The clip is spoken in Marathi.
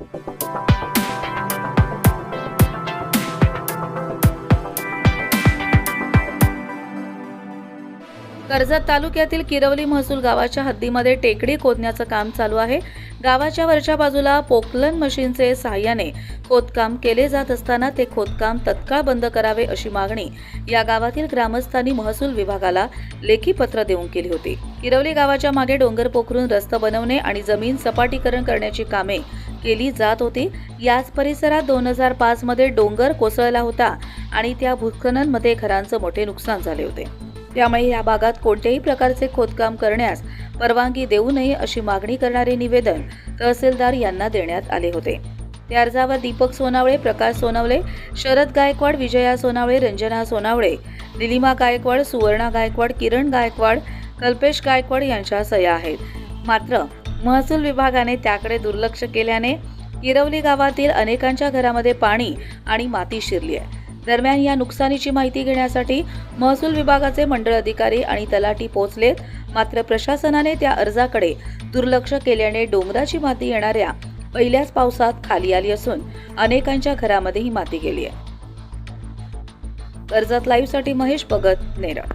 Thank you. कर्जत तालुक्यातील किरवली महसूल गावाच्या हद्दीमध्ये टेकडी खोदण्याचं काम चालू आहे. गावाच्या वरच्या बाजूला पोकलन मशीनचे सहाय्याने खोदकाम केले जात असताना ते खोदकाम तत्काळ बंद करावे अशी मागणी या गावातील ग्रामस्थांनी महसूल विभागाला लेखी पत्र देऊन केली होती. किरवली गावाच्या मागे डोंगर पोखरून रस्ता बनवणे आणि जमीन सपाटीकरण करण्याची कामे केली जात होती. याच परिसरात दोन हजार पाच मध्ये डोंगर कोसळला होता आणि त्या भूस्खलनमध्ये घरांचं मोठे नुकसान झाले होते. त्यामुळे या भागात कोणत्याही प्रकारचे खोदकाम करण्यास परवानगी देऊ नये अशी मागणी करणारे निवेदन तहसीलदार यांना देण्यात आले होते. त्या अर्जावर दीपक सोनावळे प्रकाश सोनावळे शरद गायकवाड विजया सोनावळे रंजना सोनावळे निलिमा गायकवाड सुवर्णा गायकवाड किरण गायकवाड कल्पेश गायकवाड यांच्या सह्या आहेत. मात्र महसूल विभागाने त्याकडे दुर्लक्ष केल्याने किरवली गावातील अनेकांच्या घरामध्ये पाणी आणि माती शिरली आहे. दरम्यान या नुकसानीची माहिती घेण्यासाठी महसूल विभागाचे मंडळ अधिकारी आणि तलाठी पोहोचलेत. मात्र प्रशासनाने त्या अर्जाकडे दुर्लक्ष केल्याने डोंगराची माती येणाऱ्या पहिल्याच पावसात खाली आली असून अनेकांच्या घरामध्ये ही माती गेली आहे. कर्जत लाईव्हसाठी महेश भगत नेरळ.